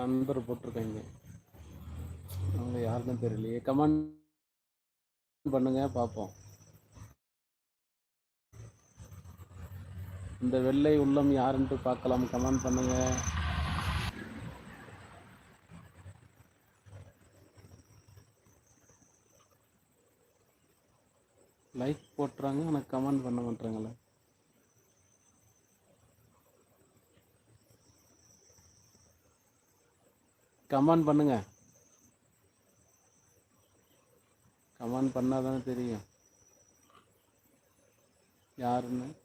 நண்பர் போட்டிருக்காங்க. அவங்க யாருன்னு தெரியலையே. கமெண்ட் பண்ணுங்க பார்ப்போம். இந்த வெள்ளை உள்ளம் யாருன்ட்டு பார்க்கலாம். கமெண்ட் பண்ணுங்க. லைக் போட்டுறாங்க ஆனால் கமெண்ட் பண்ண மாட்டாங்களே கமெண்ட் பண்ணுங்க. கமெண்ட் பண்ணாதானே தெரியும். யாருன்னு?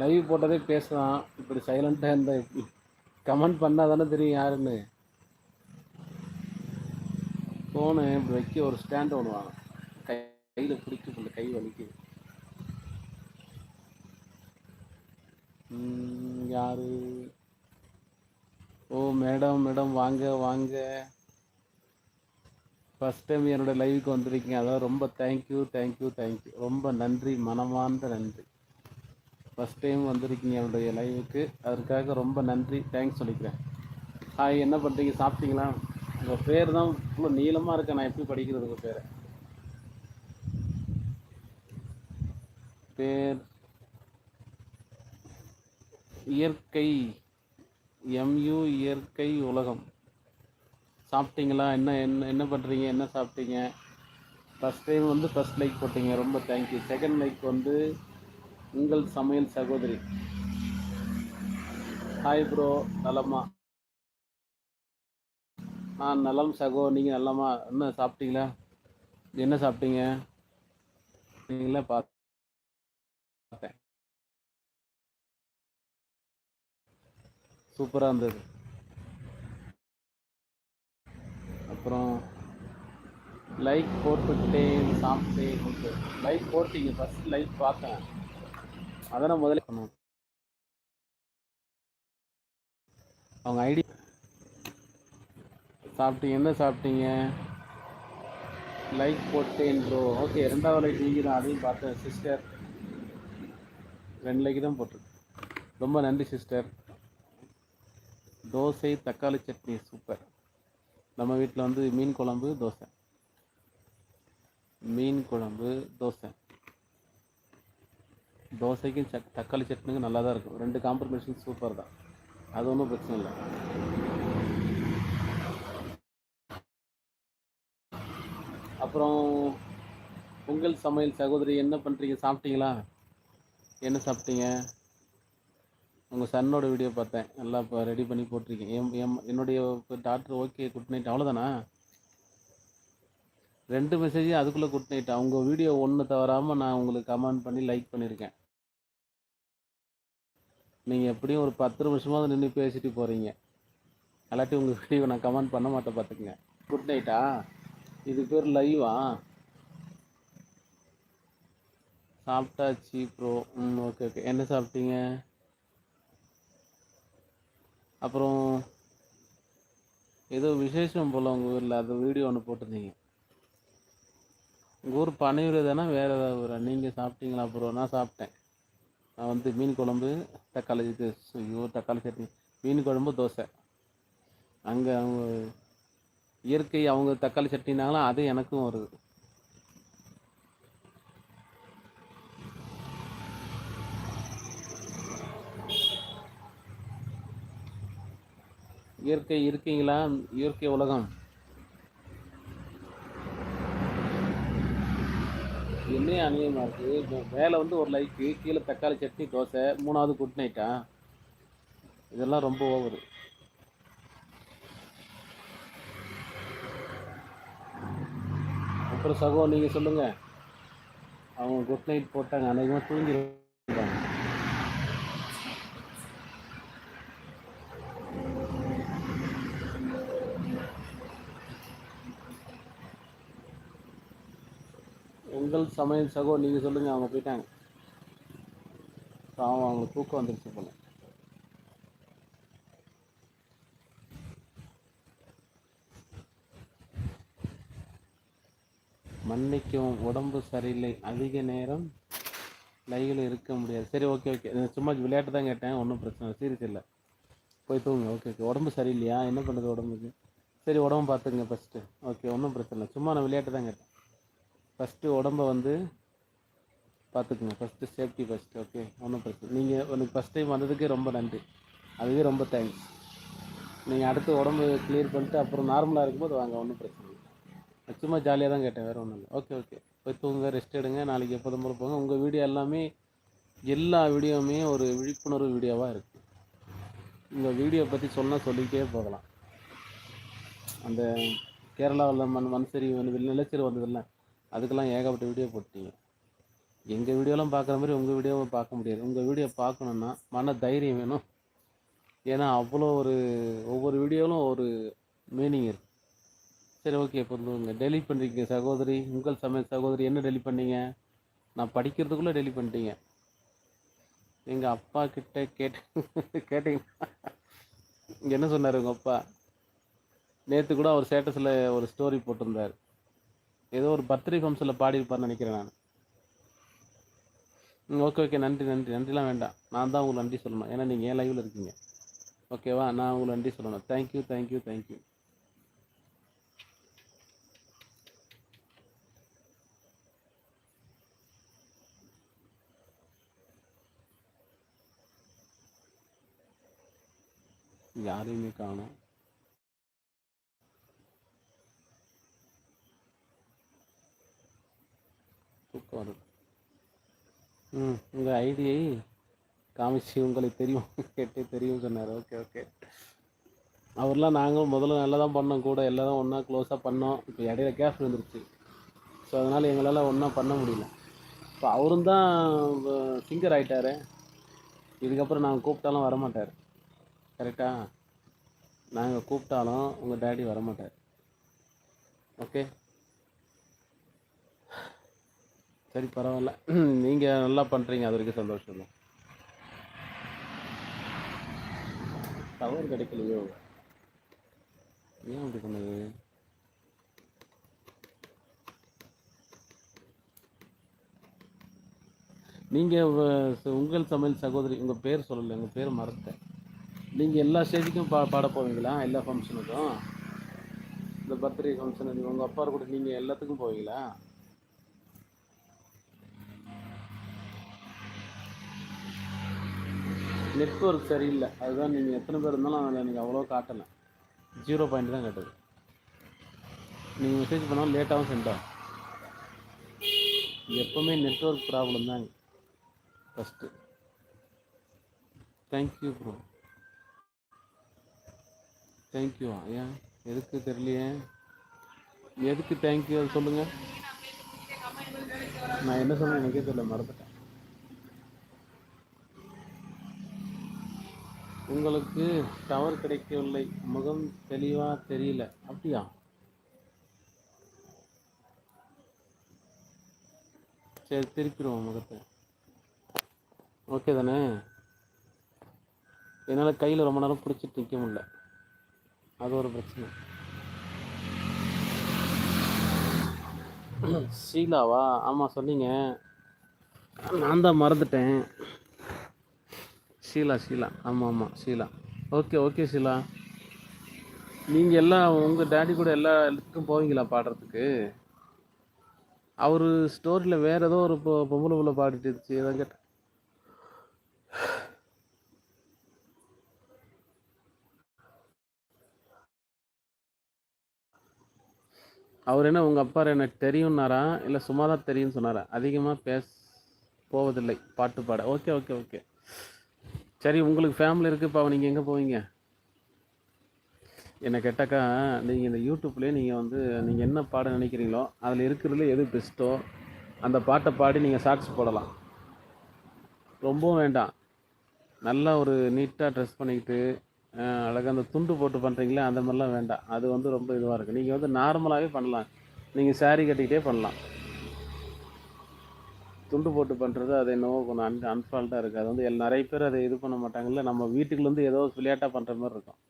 லைவ் போட்டதே பேசுகிறான் இப்படி சைலண்ட்டாக இருந்தால் எப்படி? கமெண்ட் பண்ணால் தானே தெரியும் யாருன்னு. ஃபோனு இப்படி வைக்க ஒரு ஸ்டாண்ட் ஒன்று வாங்க கை கையில் பிடிக்க கை வலிக்குது. யார் யாரு? ஓ மேடம் மேடம் வாங்க வாங்க. ஃபஸ்ட் டைம் என்னோட லைவுக்கு வந்திருக்கீங்க. அதான் ரொம்ப தேங்க்யூ தேங்க்யூ தேங்க்யூ ரொம்ப நன்றி மனமார்ந்த நன்றி. ஃபஸ்ட் டைம் வந்திருக்கீங்க என்னுடைய லைவுக்கு அதற்காக ரொம்ப நன்றி. தேங்க்ஸ் சொல்லிக்கிறேன். ஹாய் என்ன பண்ணுறீங்க சாப்பிட்டீங்களா? உங்கள் பேர் தான் இவ்வளோ நீளமாக இருக்கேன் நான் எப்படி படிக்கிறது உங்கள் பேரை? பேர் இயற்கை. எம்யூ இயற்கை உலகம். சாப்பிட்டீங்களா? என்ன என்ன என்ன பண்ணுறீங்க என்ன சாப்பிட்டீங்க? ஃபஸ்ட் டைம் வந்து ஃபஸ்ட் லைக் போட்டீங்க. ரொம்ப தேங்க்யூ செகண்ட் லைக் வந்து உங்கள் சமையல் சகோதரி. ஹாய் ப்ரோ நலமா? நான் நலம் சகோ நீங்கள் நலமா? என்ன சாப்பிட்டீங்களா? என்ன சாப்பிட்டீங்க? நீங்களே பார்த்தேன். சூப்பராக இருந்தது. அப்புறம் லைக் போட்டுக்கிட்டே சாப்பிட்டே லைக் போட்டீங்க ஃபஸ்ட் லைக் பார்த்தேன். அதான் முதல்ல பண்ணணும். அவங்க ஐடி சாப்பிட்டீங்க என்ன சாப்பிட்டீங்க? லைக் போட்டேன் ப்ரோ ஓகே ரெண்டாவது லைக் நீங்கள் தான் அதையும் பார்த்தேன். சிஸ்டர் ரெண்டு லைக் தான் போட்டிருக்கு. ரொம்ப நன்றி சிஸ்டர் தோசை தக்காளி சட்னி சூப்பர் நம்ம வீட்டில் வந்து மீன் குழம்பு தோசை. மீன் குழம்பு தோசை. தோசைக்கும் சட் தக்காளி சட்னிக்கும் நல்லா தான் இருக்கும். ரெண்டு காம்ப்ரமைசேஷன் சூப்பர் தான். அது ஒன்றும் பிரச்சனை இல்லை. அப்புறம் உங்கள் சமையல் சகோதரி என்ன பண்ணுறீங்க சாப்பிட்டீங்களா? என்ன சாப்பிட்டீங்க? உங்கள் சன்னோட வீடியோ பார்த்தேன். நல்லா இப்போ ரெடி பண்ணி போட்டிருக்கேன். எம் எம் என்னுடைய டாக்டர் ஓகே குட் நைட் அவ்வளோதானா ரெண்டு மெசேஜையும் அதுக்குள்ளே குட் நைட் உங்கள் வீடியோ ஒன்று தவறாமல் நான் உங்களுக்கு கமெண்ட் பண்ணி லைக் பண்ணியிருக்கேன் நீங்கள் எப்படியும் ஒரு பத்து நிமிஷமாவது நின்று பேசிட்டு போகிறீங்க இல்லாட்டி உங்கள் வீடியோ நான் கமெண்ட் பண்ண மாட்டேன் பார்த்துக்குங்க குட் நைட்டா இது பேர் லைவா சாப்பிட்டாச்சு ப்ரோ ம் ஓகே ஓகே என்ன சாப்பிட்டீங்க? அப்புறம் ஏதோ விசேஷம் போல் உங்கள் ஊரில் அது வீடியோ ஒன்று போட்டிருந்தீங்க. உங்கள் ஊர் பனையூர் தானே வேறு ஏதாவது ஊரா? நீங்கள் சாப்பிட்டீங்களா ப்ரோ நான் சாப்பிட்டேன். நான் வந்து மீன் குழம்பு தக்காளி இது ஐயோ தக்காளி சட்னி மீன் குழம்பு தோசை. அங்கே அவங்க இயற்கை அவங்க தக்காளி சட்னினாலும் அது எனக்கும் வருது. இயற்கை இருக்கீங்களா? இயற்கை உலகம். என்ன அநியமாக இருக்குது இப்போ மேலே வந்து ஒரு லைக்கு கீழே தக்காளி சட்னி தோசை மூணாவது குட் நைட்டா இதெல்லாம் ரொம்ப ஓவரு அப்புறம் சகோ நீங்கள் சொல்லுங்கள் அவங்க குட் நைட் போட்டாங்க அநேகமாக தூங்கிடுவாங்க உங்கள் சமையல் சகோ நீங்கள் சொல்லுங்கள் அவங்க போயிட்டாங்க. பாவம் அவங்களுக்கு தூக்கம் வந்துருச்சு போல. மன்னிக்கவும் உடம்பு சரியில்லை. அதிக நேரம் லைவில் இருக்க முடியாது. சரி ஓகே ஓகே. சும்மா விளையாட்டு தான் கேட்டேன். ஒன்றும் பிரச்சனை இல்லை. சீரியஸ் இல்லை. போய் தூங்க ஓகே ஓகே. உடம்பு சரியில்லையா? என்ன பண்ணுறது உடம்புக்கு? சரி உடம்பு பார்த்துங்க ஃபஸ்ட்டு ஓகே ஒன்றும் பிரச்சனை இல்லை. சும்மா நான் விளையாட்டு தான் கேட்டேன். ஃபஸ்ட்டு உடம்ப வந்து பார்த்துக்குங்க ஃபஸ்ட்டு சேஃப்டி ஃபஸ்ட்டு ஓகே ஒன்றும் பிரச்சனை நீங்கள் உனக்கு ஃபஸ்ட் டைம் வந்ததுக்கே ரொம்ப நன்றி. அதுவே ரொம்ப தேங்க்ஸ் நீங்கள் அடுத்து உடம்பு கிளியர் பண்ணிட்டு அப்புறம் நார்மலாக இருக்கும்போது வாங்க ஒன்றும் பிரச்சனை இல்லை. சும்மா ஜாலியாக தான் கேட்டேன் வேறு ஒன்றும் இல்லை. ஓகே ஓகே போய் தூங்க ரெஸ்ட் எடுங்க. நாளைக்கு எப்போதும் போல போங்க. உங்கள் வீடியோ எல்லாமே எல்லா வீடியோவுமே ஒரு விழிப்புணர்வு வீடியோவாக இருக்குது உங்கள் வீடியோ பற்றி சொன்னால் சொல்லிக்கிட்டே போகலாம். அந்த கேரளாவில் மண் மண் சரிவு வந்து நிலச்சரி வந்ததில்லை அதுக்கெல்லாம் ஏகப்பட்ட வீடியோ போட்டீங்க. எங்கள் வீடியோலாம் பார்க்குற மாதிரி உங்கள் வீடியோவை பார்க்க முடியாது. உங்கள் வீடியோ பார்க்கணுன்னா மன தைரியம் வேணும். ஏன்னா அவ்வளோ ஒரு ஒவ்வொரு வீடியோவிலும் ஒரு மீனிங் இருக்கு. சரி ஓகே இப்போ வந்து டெலிட் பண்ணுறீங்க சகோதரி. உங்கள் சமையல் சகோதரி என்ன டெலிட் பண்ணீங்க? நான் படிக்கிறதுக்குள்ளே டெலிட் பண்ணிட்டீங்க. எங்கள் அப்பா கிட்ட கேட்டு கேட்டீங்க என்ன சொன்னார் உங்கள் அப்பா? நேற்று கூட அவர் ஸ்டேட்டஸில் ஒரு ஸ்டோரி போட்டிருந்தார். ஏதோ ஒரு பர்த்டே ஃபங்க்ஷனில் பாடியிருப்பார்னு நினைக்கிறேன் நான். ஓகே ஓகே நன்றி நன்றி. நன்றிலாம் வேண்டாம். நான் தான் உங்களுக்கு நன்றி சொல்லணும். ஏன்னா நீங்கள் ஏன் லைவில் இருக்கீங்க. ஓகேவா நான் உங்களுக்கு நன்றி சொல்லணும். தேங்க்யூ தேங்க்யூ தேங்க்யூ யாரையுமே காணும். தூக்கம் வரும் ம் உங்கள் ஐடியை காமிச்சு உங்களுக்கு தெரியும் கேட்டு தெரியும் சொன்னார். Okay okay. அவர்லாம் நாங்களும் முதல்ல நல்லா தான் பண்ணோம் கூட எல்லாம் ஒன்றா க்ளோஸாக பண்ணோம். இப்போ இடையில கேப் இருந்துருச்சு ஸோ அதனால் எங்களால் ஒன்றா பண்ண முடியல. இப்போ அவரும் தான் சிங்கர் ஆகிட்டார் இதுக்கப்புறம் நாங்கள் கூப்பிட்டாலும் வரமாட்டார். கரெக்டாக நாங்கள் கூப்பிட்டாலும் உங்கள் டேடி வரமாட்டார். ஓகே சரி பரவாயில்ல. நீங்கள் நல்லா பண்ணுறீங்க அது வரைக்கும் சந்தோஷம் தான். டவர் கிடைக்கலையோ? ஏன் அப்படி பண்ணுது? நீங்கள் உங்கள் சமையல் சகோதரி உங்கள் பேர் சொல்லலை உங்கள் பேர் மறந்துட்டேன். நீங்கள் எல்லா ஸ்டேஜுக்கும் பா பாட போவீங்களா? எல்லா ஃபங்க்ஷனுக்கும் இந்த பர்த்டே ஃபங்க்ஷன் உங்கள் அப்பா கூட நீங்கள் எல்லாத்துக்கும் போவீங்களா? நெட்ஒர்க் சரியில்லை. அதுதான் நீங்கள் எத்தனை பேர் இருந்தாலும் அதில் எனக்கு அவ்வளோ காட்டலை. ஜீரோ பாயிண்ட் தான் காட்டுது. நீங்கள் மெசேஜ் பண்ணாலும் லேட்டாகவும் சென்ட் ஆகும். எப்போவுமே நெட்ஒர்க் ப்ராப்ளம் தாங்க. First thank you bro thank you ஏன்? எதுக்கு தெரியலையே? எதுக்கு தேங்க்யூ சொல்லுங்கள் நான் என்ன சொன்னேன் எனக்கே தெரியல மறந்துட்டேன். உங்களுக்கு டவர் கிடைக்கவில்லை. முகம் தெளிவாக தெரியல. அப்படியா? சரி திருப்பிடுவோம் முகத்தை. ஓகே தானே? என்னால் கையில் ரொம்ப நேரம் பிடிச்சிட்டு நிற்க முடியல. அது ஒரு பிரச்சனை. ஷீலாவா? ஆமாம் சொன்னீங்க. நான் தான் மறந்துட்டேன். ஷீலா ஷீலா. ஆமாம் ஆமாம் ஷீலா. Okay okay Sheila. நீங்கள் எல்லாம் உங்கள் டேடி கூட எல்லா இடத்துக்கும் போவீங்களா பாடுறதுக்கு? அவர் ஸ்டோரியில் வேறு ஏதோ ஒரு பொ- பொம்பளை புள்ள பாடிட்டு இருந்துச்சு ஏதோ கேட்டேன். அவர் என்ன உங்கள் அப்பா எனக்கு தெரியும்னாரா? இல்லை சும்மா தான் தெரியும்னு சொன்னாரா? அதிகமாக பேச போவதில்லை பாட்டு பாட. ஓகே ஓகே ஓகே சரி உங்களுக்கு ஃபேமிலி இருக்குது இப்போ நீங்கள் எங்கே போவீங்க? என்னை கேட்டாக்கா நீங்கள் இந்த யூடியூப்லேயே நீங்கள் வந்து நீங்கள் என்ன பாட நினைக்கிறீங்களோ அதில் இருக்கிறதுல எது பெஸ்ட்டோ அந்த பாட்டை பாடி நீங்கள் சாக்ஸ் போடலாம். ரொம்பவும் வேண்டாம். நல்லா ஒரு நீட்டாக ட்ரெஸ் பண்ணிக்கிட்டு அழகாக அந்த துண்டு போட்டு பண்ணுறீங்களே அந்த மாதிரிலாம் வேண்டாம். அது வந்து ரொம்ப இதுவாக இருக்குது நீங்கள் வந்து நார்மலாகவே பண்ணலாம். நீங்கள் சாரீ கட்டிக்கிட்டே பண்ணலாம். துண்டு போட்டு பண்ணுறது அது என்னவோ கொஞ்சம் அன் அன்ஃபால்ட்டாக இருக்குது அது வந்து எல் நிறைய பேர் அதை இது பண்ண மாட்டாங்கல்ல. நம்ம வீட்டுக்குள்ளேருந்து ஏதோ விளையாட்டாக பண்ணுற மாதிரி இருக்கும்.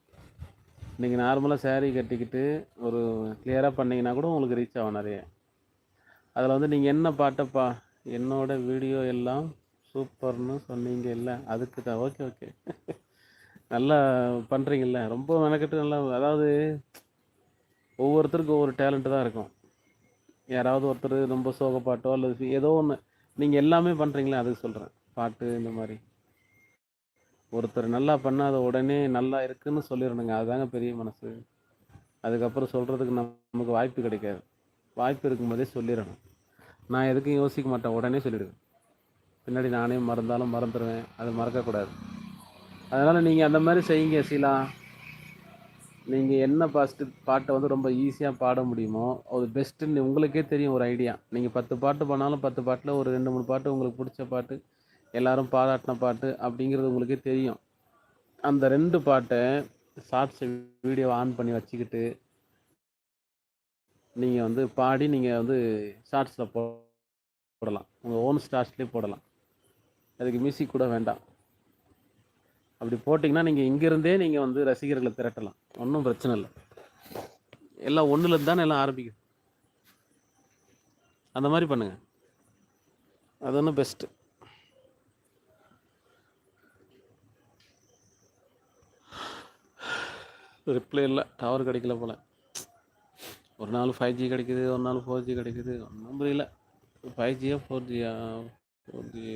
நீங்கள் நார்மலாக சேரீ கட்டிக்கிட்டு ஒரு கிளியராக பண்ணீங்கன்னா கூட உங்களுக்கு ரீச் ஆகும் நிறைய. அதில் வந்து நீங்கள் என்ன பாட்டை பா என்னோட வீடியோ எல்லாம் சூப்பர்னு சொன்னீங்க இல்லை? அதுக்கு தான். ஓகே ஓகே நல்லா பண்ணுறீங்கல்ல ரொம்ப மெனக்கெட்டு நல்லா அதாவது ஒவ்வொருத்தருக்கும் ஒவ்வொரு டேலண்ட்டு தான் இருக்கும். யாராவது ஒருத்தர் ரொம்ப சோகப்பாட்டோ அல்லது ஏதோ ஒன்று நீங்கள் எல்லாமே பண்ணுறீங்களே அதுக்கு சொல்கிறேன் பாட்டு இந்த மாதிரி. ஒருத்தர் நல்லா பண்ணால் அதை உடனே நல்லா இருக்குன்னு சொல்லிடணுங்க. அதுதாங்க பெரிய மனசு. அதுக்கப்புறம் சொல்கிறதுக்கு நமக்கு வாய்ப்பு கிடைக்காது. வாய்ப்பு இருக்கும்போதே சொல்லிடணும். நான் எதுக்கும் யோசிக்க மாட்டேன்? உடனே சொல்லிடுவேன். பின்னாடி நானே மறந்தாலும் மறந்துடுவேன் அது மறக்கக்கூடாது. அதனால் நீங்கள் அந்த மாதிரி செய்யுங்க சீலா. நீங்கள் என்ன ஃபஸ்ட்டு பாட்டை வந்து ரொம்ப ஈஸியாக பாட முடியுமோ அது பெஸ்ட்டுன்னு உங்களுக்கே தெரியும் ஒரு ஐடியா நீங்கள் பத்து பாட்டு பண்ணாலும் பத்து பாட்டில் ஒரு ரெண்டு மூணு பாட்டு உங்களுக்கு பிடிச்ச பாட்டு எல்லாரும் பாராட்டின பாட்டு அப்படிங்கிறது உங்களுக்கே தெரியும். அந்த ரெண்டு பாட்டை ஷார்ட்ஸ் வீடியோ ஆன் பண்ணி வச்சுக்கிட்டு நீங்கள் வந்து பாடி நீங்கள் வந்து ஷார்ட்ஸில் போடலாம். உங்கள் ஓன் ஸ்டார்ட்ஸ்லேயே போடலாம். அதுக்கு மியூசிக் கூட வேண்டாம். அப்படி போட்டிங்கன்னா நீங்கள் இங்கேருந்தே நீங்கள் வந்து ரசிகர்களை திரட்டலாம். ஒன்றும் பிரச்சனை இல்லை. எல்லாம் ஒன்றுலேருந்து தானே எல்லாம் ஆரம்பிக்குது. அந்த மாதிரி பண்ணுங்கள் அது ஒன்றும் பெஸ்ட்டு ரிப்ளை இல்லை. டவர் கிடைக்கல போல். ஒரு நாள் ஃபைவ் ஜி கிடைக்குது ஒரு நாள் ஃபோர் ஜி கிடைக்குது. ஒன்றும் புரியல. ஃபைவ் ஜியா ஃபோர் ஜியா ஃபோர் ஜி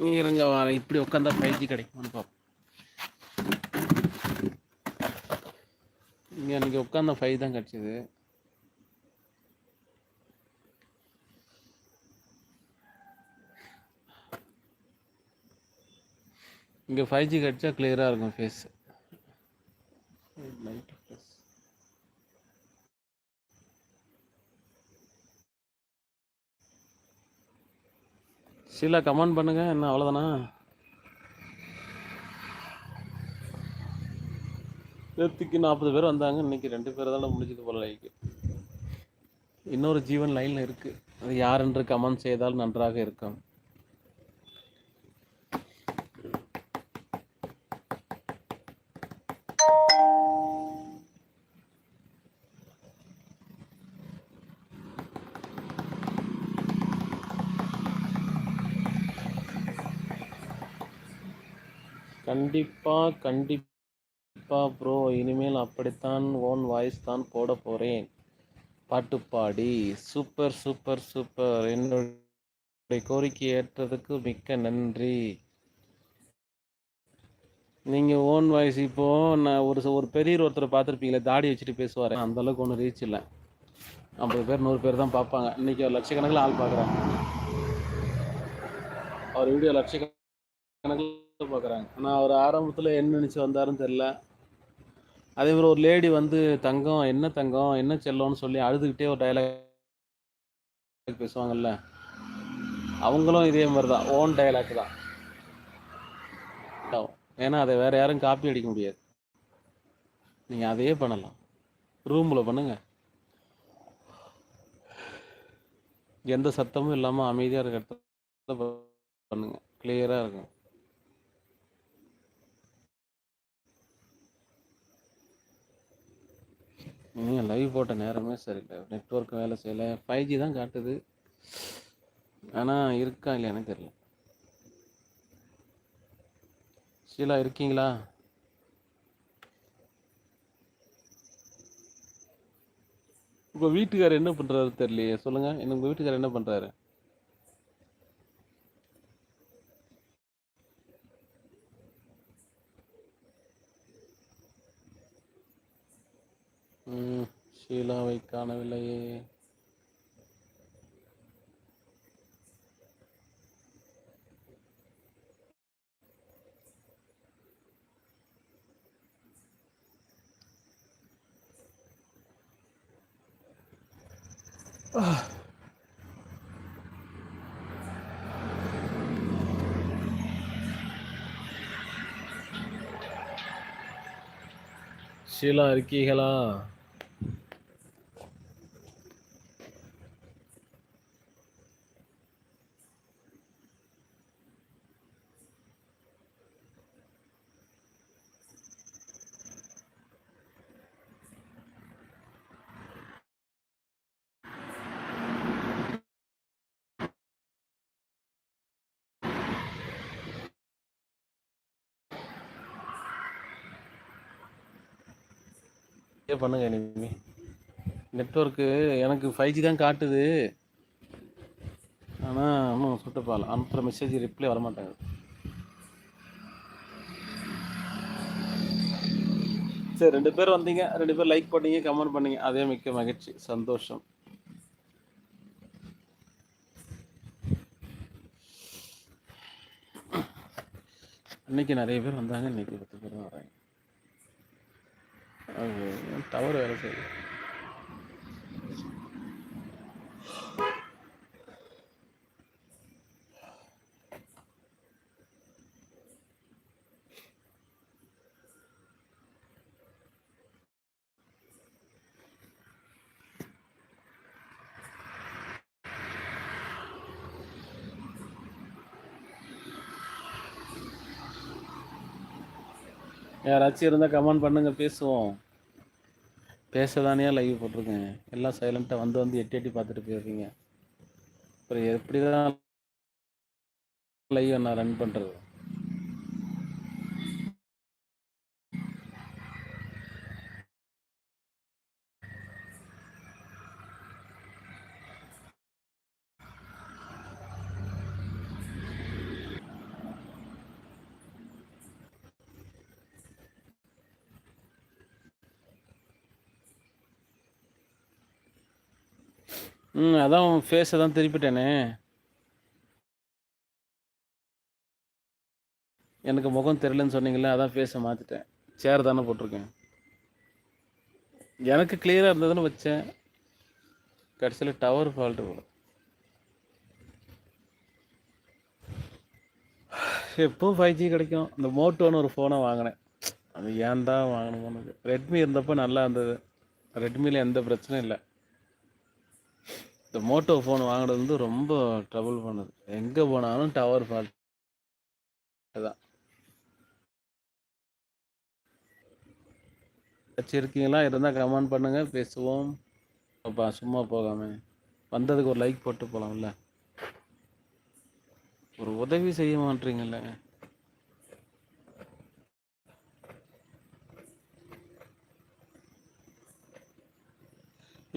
இருங்க இப்படி உட்காந்தா ஃபைவ் ஜி கிடைக்குமான்னு பார்ப்போம் இங்கே அன்றைக்கி உட்காந்தா ஃபைவ் தான் கிடச்சிது. இங்கே ஃபைவ் ஜி கிடச்சா கிளியராக இருக்கும் ஃபேஸ் லைட் ஷீலா கமெண்ட் பண்ணுங்க. என்ன அவ்வளோதானா நேற்றுக்கு நாற்பது பேர் வந்தாங்க. இன்னைக்கு ரெண்டு பேர் தானே முடிஞ்சது போல லைக்கு இன்னொரு ஜீவன் லைனில் இருக்குது அது யார் என்று கமெண்ட் செய்தால் நன்றாக இருக்கும். கண்டிப்பா கண்டிப்பா ப்ரோ இனிமேல் அப்படித்தான் ஓன் வாய்ஸ் தான் போட போறேன். பாட்டு பாடி. சூப்பர் சூப்பர் சூப்பர் என்னுடைய கோரிக்கை ஏற்றதுக்கு மிக்க நன்றி. நீங்க ஓன் வாய்ஸ் இப்போ நான் ஒரு ஒரு பெரிய ஒருத்தரை பார்த்துருப்பீங்களே தாடி வச்சுட்டு பேசுவார். அந்த அளவுக்கு ஒன்றும் ரீச் இல்லை. ஐம்பது பேர் நூறு பேர் தான் பார்ப்பாங்க. இன்னைக்கு ஒரு லட்சக்கணக்கில் ஆள் பார்க்குறாங்க அவர் வீடியோ லட்சக்கணக்கில் பார்க்குறாங்க. ஆனால் அவர் ஆரம்பத்தில் என்ன நினச்சி வந்தாருன்னு தெரில அதே மாதிரி ஒரு லேடி வந்து தங்கம் என்ன தங்கம் என்ன செல்லோன்னு சொல்லி அழுதுகிட்டே ஒரு டைலாக் பேசுவாங்கல்ல? அவங்களும் இதே மாதிரி தான் ஓன் டைலாக் தான். ஏன்னா அதை வேற யாரும் காப்பி அடிக்க முடியாது. நீங்கள் அதையே பண்ணலாம். ரூமில் பண்ணுங்க. எந்த சத்தமும் இல்லாமல் அமைதியாக இருக்கிற பண்ணுங்கள் பண்ணுங்க. கிளியராக இருக்கும். நீங்கள் லைவ் போட்ட நேரமே சரியில்லை. நெட்ஒர்க் வேலை செய்யலை. ஃபைவ் ஜி தான் காட்டுது. ஆனால் இருக்கா இல்லையானே தெரியல. ஷீலா இருக்கீங்களா? உங்கள் வீட்டுக்காரர் என்ன பண்ணுறாரு தெரியலையே. சொல்லுங்கள் என்ன உங்கள் வீட்டுக்காரர் என்ன பண்ணுறாரு ம், ஷீலாவை காணவில்லையே ஷீலா இருக்கீங்களா பண்ணுங்க இனிமே நெட்ஒர்க்கு எனக்கு ஃபைவ் ஜி தான் காட்டுது. ஆனால் இன்னும் சுட்டு அனுப்புகிற மெசேஜ் ரிப்ளை வர சரி ரெண்டு பேர் வந்தீங்க. ரெண்டு பேர் லைக் பண்ணீங்க கமெண்ட் பண்ணீங்க. அதே மிக்க மகிழ்ச்சி. சந்தோஷம். இன்னைக்கு நிறைய பேர் வந்தாங்க. இன்னைக்கு பத்து பேர் வராங்க. வராங்க டவர் வேலை செய்யுது யாராச்சும் இருந்தால் கமெண்ட் பண்ணுங்க பேசுவோம். பேசதானே லைவ் போட்டிருக்கேன். எல்லாம் சைலண்ட்டாக வந்து வந்து எட்டி எட்டி பார்த்துட்டு போயிருக்கீங்க அப்புறம் எப்படி தான் லைவ் நான் ரன் பண்ணுறது ம் அதான் ஃபேஸை தான் திருப்பிட்டேனே. எனக்கு முகம் தெரியலன்னு சொன்னீங்களே அதான் ஃபேஸை மாற்றிட்டேன் சேர் தானே போட்டிருக்கேன். எனக்கு கிளியராக இருந்ததுன்னு வச்சேன். கடைசியில் டவர் ஃபால்ட்டு போல எப்பவும் ஃபைவ் ஜி கிடைக்கும். இந்த மோட்டோன்னு ஒரு ஃபோனை வாங்கினேன். அது ஏன் தான் வாங்கணும் ரெட்மி இருந்தப்போ நல்லா இருந்தது. ரெட்மியில் எந்த பிரச்சனையும் இல்லை. இந்த மோட்டோ ஃபோன் வாங்குறது வந்து ரொம்ப ட்ரபுள் பண்ணுது. எங்கே போனாலும் டவர் ஃபால்ட் அதான். வச்சுருக்கீங்களா? இருந்தால் கமெண்ட் பண்ணுங்கள் பேசுவோம். அப்பா சும்மா போகாம. வந்ததுக்கு ஒரு லைக் போட்டு போகலாம்ல ஒரு உதவி செய்ய மாட்டீங்கல்ல.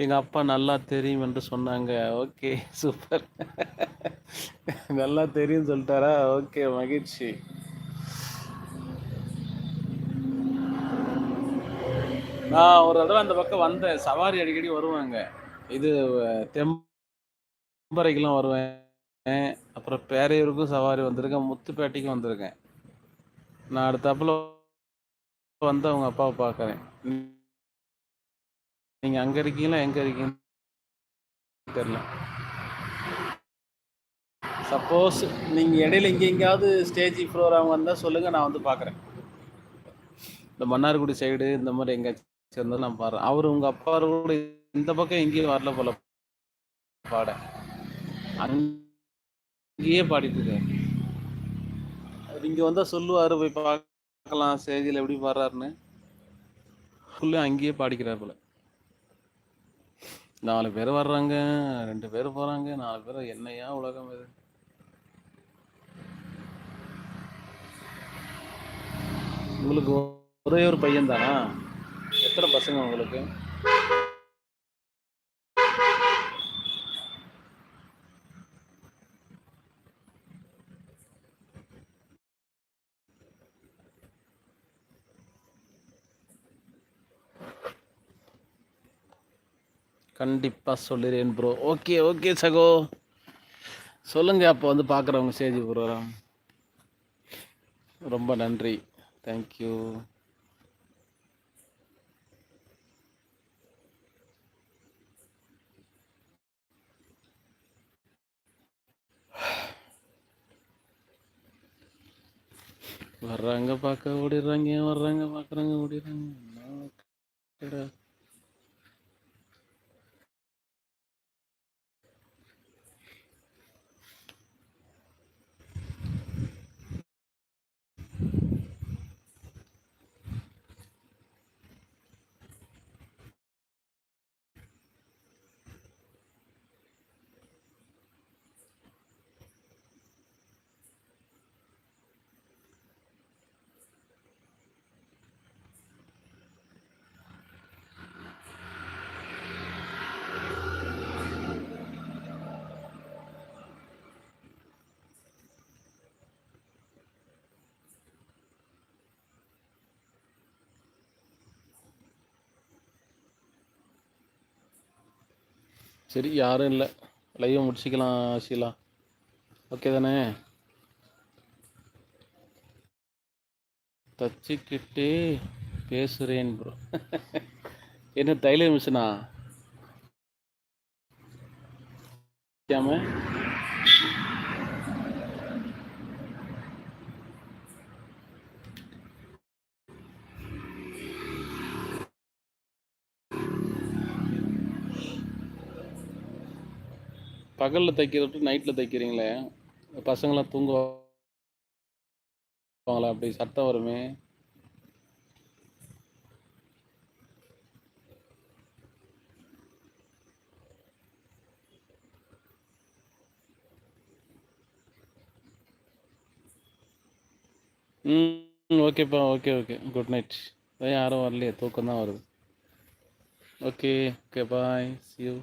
எங்கள் அப்பா நல்லா தெரியும் என்று சொன்னாங்க. ஓகே சூப்பர் நல்லா தெரியும் சொல்லிட்டாரா? ஓகே மகிழ்ச்சி. நான் ஒரு தடவை அந்த பக்கம் வந்தேன். சவாரி அடிக்கடி வருவாங்க. இது தெம்பரைக்கெல்லாம் வருவேன். அப்புறம் பேரையூருக்கும் சவாரி வந்திருக்கேன். முத்துப்பேட்டைக்கும் வந்திருக்கேன். நான் அடுத்தாப்புல வந்து அவங்க அப்பாவை பார்க்குறேன். நீங்க அங்க இருக்கீங்களா எங்க இருக்கீங்க தெரியல. சப்போஸ் நீங்க இடையில இங்க எங்கேயாவது ஸ்டேஜ் ப்ரோக்ராம் வந்தா சொல்லுங்க நான் வந்து பாக்குறேன். இந்த மன்னார்குடி சைடு இந்த மாதிரி எங்கேயாச்சும் இருந்தாலும் நான் பாடுறேன் அவர் உங்க அப்பா கூட இந்த பக்கம் எங்கேயும் வரல போல பாட. அங்கேயே பாடிட்டு இருக்காரு. இங்க வந்தா சொல்லுவாரு போய் பார்க்கலாம் ஸ்டேஜில் எப்படி பாடுறாருன்னு. ஃபுல்லு அங்கேயே பாடிக்கிறார் போல. நாலு பேர் வர்றாங்க ரெண்டு பேர் போறாங்க நாலு பேர் என்னையா உலகம் இது? உங்களுக்கு ஒரே ஒரு பையன் தானா எத்தனை பசங்க உங்களுக்கு? கண்டிப்பாக சொல்லிடுறேன் ப்ரோ ஓகே ஓகே சகோ. சொல்லுங்கள் அப்போ வந்து பார்க்குறவங்க சேஜி ப்ரோக்ராம் ரொம்ப நன்றி. தேங்க்யூ வர்றாங்க பார்க்க ஓடிடுறாங்க வர்றாங்க பார்க்குறாங்க ஓடிடுறாங்க. சரி யாரும் இல்லை. லைவை முடிச்சிக்கலாம் ஷீலா ஓகே தானே? தச்சுக்கிட்டு பேசுகிறேன் ப்ரோ என்ன டைலர் மிஷினா? கேம பகலில் தைக்கிறத விட்டு நைட்டில் தைக்கிறீங்களே? பசங்களாம் தூங்குவாங்களா? அப்படி சத்தம் வருமே? ம் ஓகேப்பா ஓகே ஓகே. குட் நைட் யாரும் வரலையே. தூக்கம் தான் வருது. Okay okay bye see you